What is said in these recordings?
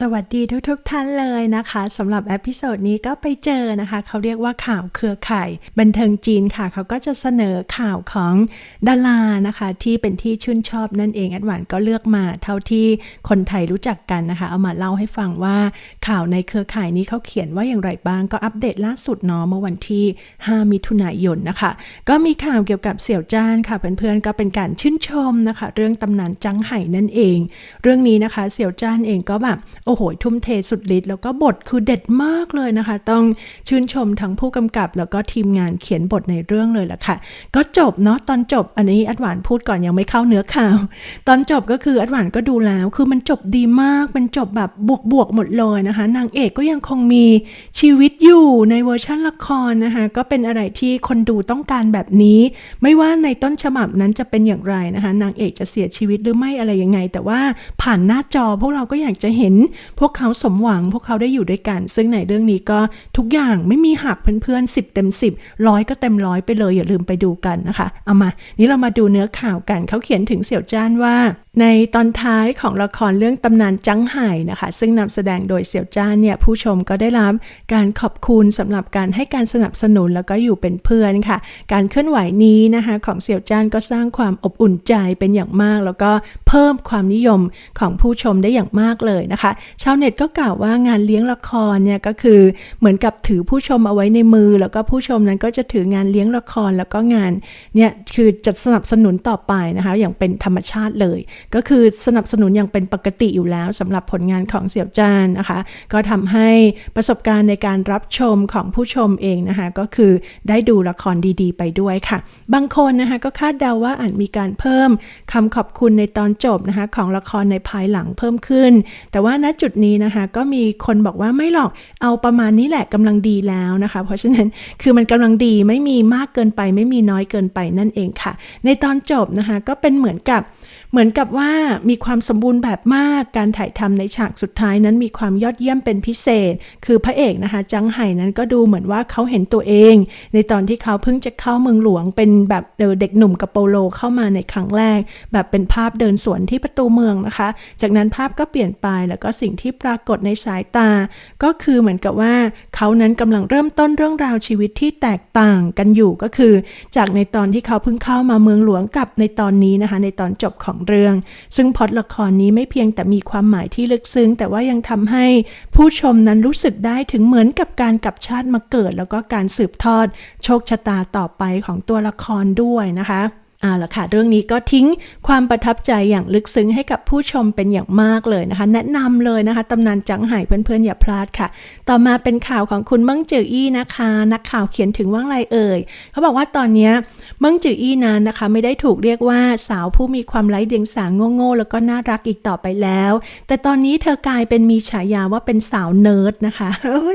สวัสดีทุกๆทท่านเลยนะคะสำหรับเอพิโซดนี้ก็ไปเจอนะคะ เขาเรียกว่าข่าวเครือข่ายบันเทิงจีนค่ะ เขาก็จะเสนอข่าวของดารานะคะ ที่เป็นที่ชื่นชอบนั่นเองแอดวานก็เลือกมาเท่าที่คนไทยรู้จักกันนะคะ เอามาเล่าให้ฟังว่าข่าวในเครือข่ายนี้เขาเขียนว่าอย่างไรบ้างก็อัปเดตล่าสุดเนาะเมื่อวันที่ 5 มิถุนายนนะคะ ก็มีข่าวเกี่ยวกับเสี่ยวจ้านค่ะเพื่อนๆก็เป็นการชื่นชมนะคะ เรื่องตำนานจังไห่นั่นเอง เรื่องนี้นะคะ เสี่ยวจ้านเองก็แบบโอ้โห ทุ่มเทสุดฤทธิ์แล้วก็บทคือเด็ดมากเลยนะคะ ต้องชื่นชมทั้งผู้กำกับแล้วก็ทีมงานเขียนบทในเรื่องเลยล่ะค่ะ ก็จบเนาะตอนจบอันนี้อัดหวานพูดก่อนยังไม่เข้าเนื้อข่าว ตอนจบก็คืออัดหวานก็ดูแล้ว คือมันจบดีมากมันจบแบบบวกบวกๆหมดเลยนะคะ นางเอกก็ยังคงมีชีวิตอยู่ในเวอร์ชันละครนะคะก็เป็นอะไรที่คนดูต้องการแบบนี้ ไม่ว่าในต้นฉบับนั้นจะเป็นอย่างไรนะคะ นางเอกจะเสียชีวิตหรือไม่อะไรยังไง แต่ว่าผ่านหน้าจอพวกเราก็อยากจะเห็นพวกเขาสมหวังพวกเขาได้อยู่ด้วยกัน ซึ่งในเรื่องนี้ก็ทุกอย่างไม่มีหักเพื่อนๆ10 เต็ม 10ร้อยก็เต็มร้อยไปเลยอย่าลืมไปดูกันนะคะ เอามา นี่เรามาดูเนื้อข่าวกันเขาเขียนถึงเสี่ยวจ้านว่า ในตอนท้ายของละครเรื่องตำนานจังไห่นะคะ ซึ่งนำแสดงโดยเสี่ยวจ้านเนี่ยผู้ชมก็ได้รับการขอบคุณสำหรับการให้การสนับสนุนแล้วก็อยู่เป็นเพื่อนค่ะ การเคลื่อนไหวนี้นะคะของเสี่ยวจ้านก็สร้างความอบอุ่นใจเป็นอย่างมาก แล้วก็เพิ่มความนิยมของผู้ชมได้อย่างมากเลยนะคะ ชาวเน็ตก็กล่าวว่างานเลี้ยงละครเนี่ยก็คือเหมือนกับถือผู้ชมเอาไว้ในมือ แล้วก็ผู้ชมนั้นก็จะถืองานเลี้ยงละครแล้วก็งานเนี่ยคือจะสนับสนุนต่อไปนะคะ อย่างเป็นธรรมชาติเลยก็คือสนับสนุนอย่างเป็นปกติอยู่แล้วสำหรับผลงานของเสี่ยวจานนะคะ ก็ทำให้ประสบการณ์ในการรับชมของผู้ชมเองนะคะ ก็คือได้ดูละครดีๆ ไปด้วยค่ะ บางคนนะคะก็คาดเดาว่าอาจมีการเพิ่มคำขอบคุณในตอนจบนะคะของละครในภายหลังเพิ่มขึ้น แต่ว่าณจุดนี้นะคะก็มีคนบอกว่าไม่หรอกเอาประมาณนี้แหละกำลังดีแล้วนะคะ เพราะฉะนั้นคือมันกำลังดีไม่มีมากเกินไป ไม่มีน้อยเกินไปนั่นเองค่ะ ในตอนจบนะคะก็เป็นเหมือนกับ เหมือนกับว่ามีความสมบูรณ์แบบมากการถ่ายทำในฉากสุดท้ายนั้นมีความยอดเยี่ยมเป็นพิเศษ คือพระเอกนะคะ จังไห่นั้นก็ดูเหมือนว่าเขาเห็นตัวเอง ในตอนที่เขาเพิ่งจะเข้าเมืองหลวงเป็นแบบเด็กหนุ่มกับโปโลเข้ามาในครั้งแรก แบบเป็นภาพเดินสวนที่ประตูเมืองนะคะ จากนั้นภาพก็เปลี่ยนไปแล้วก็สิ่งที่ปรากฏในสายตา ก็คือเหมือนกับว่าเขานั้นกำลังเริ่มต้นเรื่องราวชีวิตที่แตกต่างกันอยู่ก็คือ จากในตอนที่เขาเพิ่งเข้ามาเมืองหลวงกับในตอนนี้นะคะ ในตอนจบของเรื่อง ซึ่งพอดละครนี้ไม่เพียงแต่มีความหมายที่ลึกซึ้ง แต่ว่ายังทำให้ผู้ชมนั้นรู้สึกได้ถึงเหมือนกับการกลับชาติมาเกิด แล้วก็การสืบทอด โชคชะตาต่อไปของตัวละครด้วยนะคะเอาละค่ะเรื่องนี้ก็ทิ้งความประทับใจอย่างลึกซึ้งให้กับผู้ชมเป็นอย่างมากเลยนะคะ แนะนำเลยนะคะตำนานจังไห่เพื่อนๆอย่าพลาดค่ะ ต่อมาเป็นข่าวของคุณเมิ่งเจออี้นะคะ นักข่าวเขียนถึงว่าอะไรเอ่ยเขาบอกว่าตอนนี้ มิ่งจืออี้นั้นนะคะไม่ได้ถูกเรียกว่าสาวผู้มีความไร้เดียงสาโง่ๆแล้วก็น่ารักอีกต่อไปแล้ว แต่ตอนนี้เธอกลายเป็นมีฉายาว่าเป็นสาวเนิร์ดนะคะ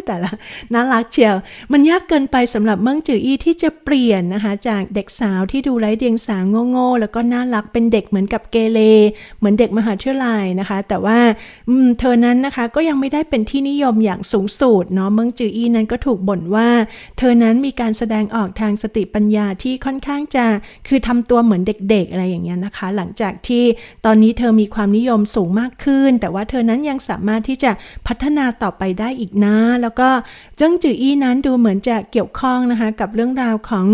แต่ละน่ารักเชียว มันยากเกินไปสำหรับเมิ่งจืออี้ที่จะเปลี่ยนนะคะ จากเด็กสาวที่ดูไร้เดียงสาโง่ๆแล้วก็น่ารักเป็นเด็กเหมือนกับเกเรเหมือนเด็กมหาวิทยาลัยนะคะ แต่ว่าเธอนั้นนะคะก็ยังไม่ได้เป็นที่นิยมอย่างสูงสุดเนาะเมืองจืออี้นั้นก็ถูกบ่นว่า เธอนั้นมีการแสดงออกทางสติปัญญาที่ค่อนข้างจะคือทำตัวเหมือนเด็กๆ อะไรอย่างเงี้ยนะคะ หลังจากที่ตอนนี้เธอมีความนิยมสูงมากขึ้น แต่ว่าเธอนั้นยังสามารถที่จะพัฒนาต่อไปได้อีกนะ แล้วก็เจิ้งจืออี้นั้นดูเหมือนจะเกี่ยวข้องนะคะ กับเรื่องราวของ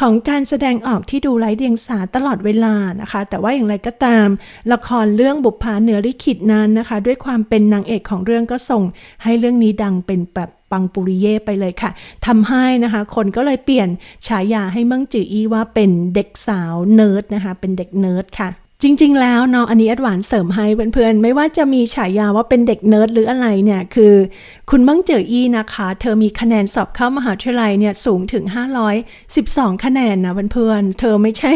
ของการแสดงออกที่ดูไร้เดียงสาตลอดเวลานะคะ แต่ว่าอย่างไรก็ตาม ละครเรื่องบุปผาเหนือลิขิตนั้นนะคะ ด้วยความเป็นนางเอกของเรื่องก็ส่งให้เรื่องนี้ดังเป็นแบบ ปังปุริเย่ไปเลยค่ะทำให้นะคะ คนก็เลยเปลี่ยนฉายาให้เมิ่งจืออี้ว่าเป็นเด็กสาวเนิร์ดนะคะ เป็นเด็กเนิร์ดค่ะ จริง ๆ แล้วเนาะอันนี้แอดวานเสริมให้เพื่อนๆ ไม่ว่าจะมีฉายาว่าเป็นเด็กเนิร์ดหรืออะไรเนี่ย คือคุณเมั่งเจออี้นะคะ เธอมีคะแนนสอบเข้ามหาวิทยาลัยเนี่ยสูงถึง 512 คะแนนนะเพื่อนๆ เธอไม่ใช่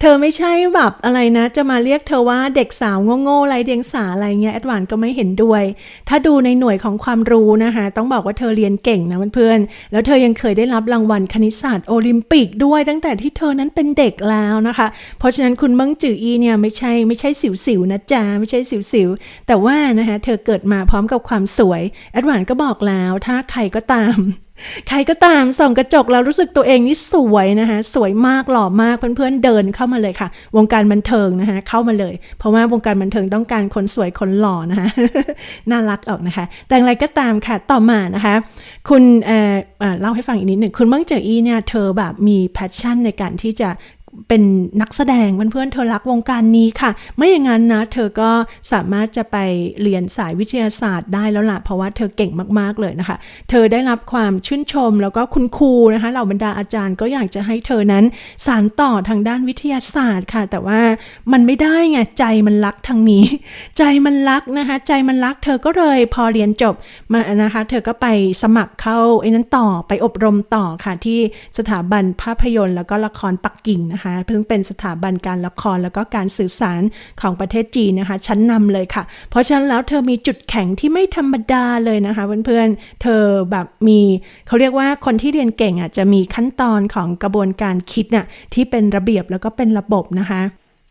เธอไม่ใช่แบบอะไรนะ จะมาเรียกเธอว่าเด็กสาวโง่ๆไรเดียงสาอะไรเงี้ยแอดวานก็ไม่เห็นด้วย ถ้าดูในหน่วยของความรู้นะคะต้องบอกว่าเธอเรียนเก่งนะเพื่อนๆ แล้วเธอยังเคยได้รับรางวัลคณิตศาสตร์โอลิมปิกด้วยตั้งแต่ที่เธอนั้นเป็นเด็กแล้วนะคะ เพราะฉะนั้นคุณเมั่งจืออีเนี่ยไม่ไม่ใช่ ไม่ใช่สิวๆนะจ๊ะไม่ใช่สิวๆแต่ว่านะคะเธอเกิดมาพร้อมกับความสวยแอดวานก็บอกแล้วถ้าใครก็ตาม ใครก็ตามส่องกระจกแล้วรู้สึกตัวเองนี่สวยนะคะสวยมากหล่อมากเพื่อนๆเดินเข้ามาเลยค่ะ วงการบันเทิงนะคะเข้ามาเลย เพราะว่าวงการบันเทิงต้องการคนสวยคนหล่อนะคะน่ารักออกนะคะ แต่อย่างไรก็ตามค่ะต่อมานะคะ คุณเอ่อเล่าให้ฟังอีกนิดหนึ่งคุณมื่งเจออีเนี่ยเธอแบบมีแพชชั่นในการที่จะ เป็นนักแสดงเพื่อนๆเธอรักวงการนี้ค่ะ ไม่อย่างนั้นนะ เธอก็สามารถจะไปเรียนสายวิทยาศาสตร์ได้แล้วล่ะ เพราะว่าเธอเก่งมากๆเลยนะคะ เธอได้รับความชื่นชมแล้วก็คุณครูนะคะเหล่าบรรดาอาจารย์ก็อยากจะให้เธอนั้นสานต่อทางด้านวิทยาศาสตร์ค่ะ แต่ว่ามันไม่ได้ไงใจมันรักทางนี้ ใจมันรักนะคะ ใจมันรักเธอก็เลยพอเรียนจบมานะคะ เธอก็ไปสมัครเข้าไอ้นั้นต่อไปอบรมต่อค่ะที่สถาบันภาพยนตร์ แล้วก็ละครปักกิ่งนะคะเพิ่งเป็นสถาบันการละครแล้วก็การสื่อสารของประเทศจีนนะคะ ชั้นนำเลยค่ะ เพราะฉะนั้นแล้วเธอมีจุดแข็งที่ไม่ธรรมดาเลยนะคะเพื่อนๆเธอแบบมีเขาเรียกว่าคนที่เรียนเก่งอะจะมีขั้นตอนของกระบวนการคิดน่ะที่เป็นระเบียบแล้วก็เป็นระบบนะคะ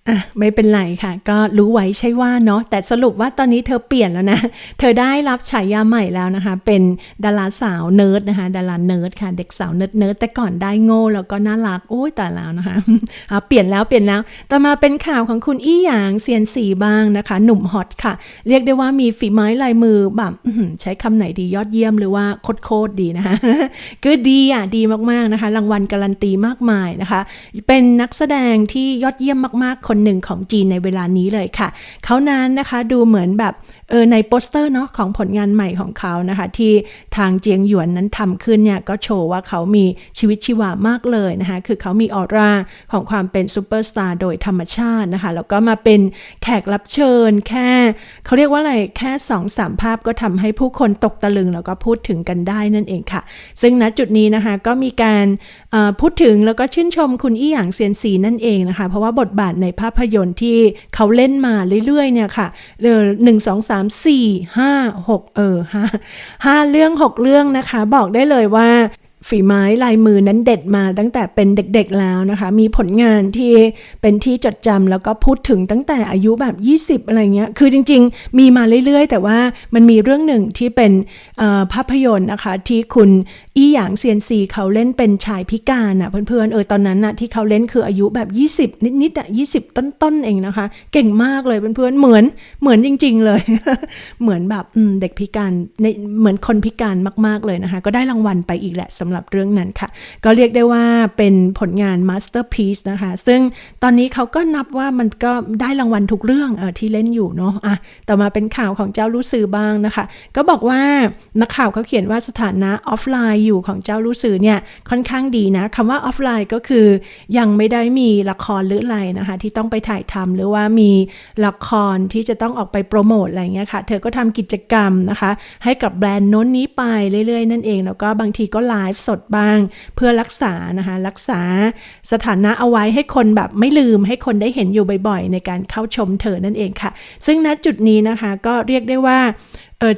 อะไม่เป็นไรค่ะ ก็รู้ไว้ใช่ว่าเนาะแต่สรุปว่าตอนนี้เธอเปลี่ยนแล้วนะ เธอได้รับฉายาใหม่แล้วนะคะ เป็นดาราสาวเนิร์ดนะคะดาราเนิร์ดค่ะเด็กสาวเนิร์ดเนิร์ดแต่ก่อนได้โง่แล้วก็น่ารักโอ้ยแต่แล้วนะคะอะเปลี่ยนแล้วเปลี่ยนแล้วต่อมาเป็นข่าวของคุณอี้หยางเซียนสีบ้างนะคะ หนุ่มฮอตค่ะ เรียกได้ว่ามีฝีไม้ลายมือแบบใช้คำไหนดียอดเยี่ยมหรือว่าโคตรๆดีนะคะคือดีอะดีมากๆนะคะ รางวัลการันตีมากมายนะคะ เป็นนักแสดงที่ยอดเยี่ยมมากๆคนหนึ่งของจีนในเวลานี้เลยค่ะ เขานั้นนะคะดูเหมือนแบบ เออในโปสเตอร์เนาะของผลงานใหม่ของเขานะคะ ที่ทางเจียงหยวนนั้นทำขึ้นเนี่ย ก็โชว์ว่าเขามีชีวิตชีวามากเลยนะคะ คือเขามีออร่าของความเป็นซูเปอร์สตาร์โดยธรรมชาตินะคะ แล้วก็มาเป็นแขกรับเชิญแค่ เขาเรียกว่าอะไรแค่2อสามภาพก็ทำให้ผู้คนตกตะลึงแล้วก็พูดถึงกันได้นั่นเองค่ะ ซึ่งณจุดนี้นะคะก็มีการพูดถึงแล้วก็ชื่นชมคุณอี้หยางเซียนซีนั่นเองนะคะ เพราะว่าบทบาทในภาพยนตร์ที่เขาเล่นมาเรื่อยๆเนี่ยค่ะเออหนึ่งสองสามสี่ห้าหกเออห้าห้าเรื่องหกเรื่องนะคะ บอกได้เลยว่า ฝีไม้ลายมือนั้นเด็ดมาตั้งแต่เป็นเด็กๆแล้วนะคะ มีผลงานที่เป็นที่จดจำแล้วก็พูดถึงตั้งแต่อายุแบบ 20 อะไรเงี้ย คือจริงๆ มีมาเรื่อยๆ แต่ว่ามันมีเรื่องหนึ่งที่เป็นภาพยนตร์นะคะ ที่คุณอี้หยางเซียนซีเขาเล่นเป็นชายพิการอะเพื่อนๆ เออตอนนั้นน่ะที่เขาเล่นคืออายุแบบ 20 นิดๆอะ20 ต้นๆ เองนะคะ เก่งมากเลยเพื่อนๆ เหมือนเหมือนจริง ๆ เลย เหมือนแบบเด็กพิการในเหมือนคนพิการมาก ๆเลยนะคะ ก็ได้รางวัลไปอีกแหละสำหรับเรื่องนั้นค่ะ ก็เรียกได้ว่าเป็นผลงานมาสเตอร์พี e นะคะ ซึ่งตอนนี้เขาก็นับว่ามันก็ได้รางวัลทุกเรื่องออที่เล่นอยู่เนาะอะต่อมาเป็นข่าวของเจ้ารู้สื่อบ้างนะคะ ก็บอกว่านักข่าวเขาเขียนว่าสถานะออฟไลน์อยู่ของเจ้ารู้สื่อเนี่ยค่อนข้างดีนะคำว่าออฟไลน์ก็คือยังไม่ได้มีละครหรืออะไรนะคะ ที่ต้องไปถ่ายทำหรือว่ามีละครที่จะต้องออกไปโปรโมทอะไรเงี้ยค่ะ เธอก็ทำกิจกรรมนะคะ ให้กับแบรนด์โน้นนี้ไปเรื่อยๆ นั่นเอง แล้วก็บางทีก็ไลฟ์สดบ้าง เพื่อรักษานะคะ รักษาสถานะเอาไว้ให้คนแบบไม่ลืมให้คนได้เห็นอยู่บ่อยๆ ในการเข้าชมเธอนั่นเองค่ะ ซึ่งณจุดนี้นะคะก็เรียกได้ว่า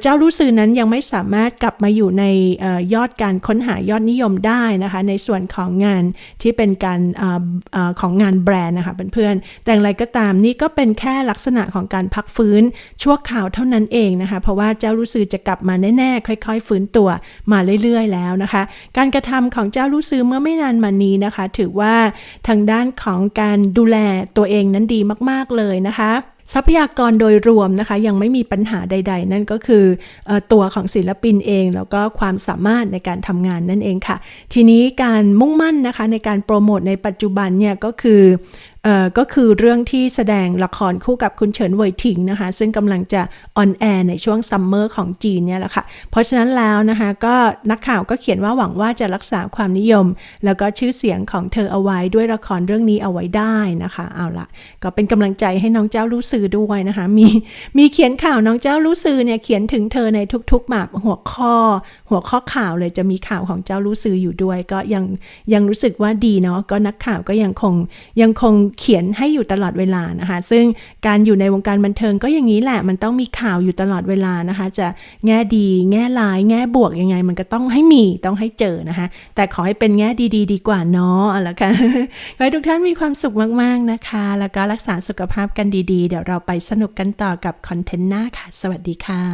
เจ้ารู้สื่อนั้นยังไม่สามารถกลับมาอยู่ในออยอดการค้นหายอดนิยมได้นะคะ ในส่วนของงานที่เป็นการออออของงานแบรนด์นะคะเพื่อนๆ แต่อย่างไรก็ตามนี่ก็เป็นแค่ลักษณะของการพักฟื้นชั่วคราวเท่านั้นเองนะคะ เพราะว่าเจ้ารู้สื่อจะกลับมาแน่ๆ ค่อย ๆ ฟื้นตัวมาเรื่อยๆ แล้วนะคะ การกระทำของเจ้ารู้สื่อเมื่อไม่นานมานี้นะคะ ถือว่าทางด้านของการดูแลตัวเองนั้นดีมาก ๆเลยนะคะ ทรัพยากรโดยรวมนะคะ ยังไม่มีปัญหาใด ๆ นั่นก็คืออตัวของศิลปินเอง แล้วก็ความสามารถในการทำงานนั่นเองค่ะ ทีนี้การมุ่งมั่นนะคะในการโปรโมทในปัจจุบันเนี่ยก็คือ ก็คือเรื่องที่แสดงละครคู่กับคุณเฉินเว่ยถิงนะคะ ซึ่งกำลังจะออนแอร์ในช่วงซัมเมอร์ของจีนเนี่ยแหละค่ะ เพราะฉะนั้นแล้วนะคะก็นักข่าวก็เขียนว่าหวังว่าจะรักษาความนิยม แล้วก็ชื่อเสียงของเธอเอาไว้ด้วยละครเรื่องนี้เอาไว้ได้นะคะ เอาละก็เป็นกำลังใจให้น้องเจ้ารู้สื่อด้วยนะคะ มีมีเขียนข่าวน้องเจ้ารู้สื่อเนี่ยเขียนถึงเธอในทุกๆแบบหัวข้อ หัวข้อข่าวเลยจะมีข่าวของเจ้ารู้สื่ออยู่ด้วย ก็ยังยังรู้สึกว่าดีเนาะก็นักข่าวก็ยังคงยังคงเขียนให้อยู่ตลอดเวลานะคะ ซึ่งการอยู่ในวงการบันเทิงก็อย่างนี้แหละ มันต้องมีข่าวอยู่ตลอดเวลานะคะ จะแง่ดี แง่ร้าย แง่บวกยังไง มันก็ต้องให้มีต้องให้เจอนะคะ แต่ขอให้เป็นแง่ดีๆดีกว่าเนาะอาละค่ะขอให้ทุกท่านมีความสุขมาก ๆนะคะ แล้วก็รักษาสุขภาพกันดีๆ เดี๋ยวเราไปสนุกกันต่อกับคอนเทนต์หน้าค่ะ สวัสดีค่ะ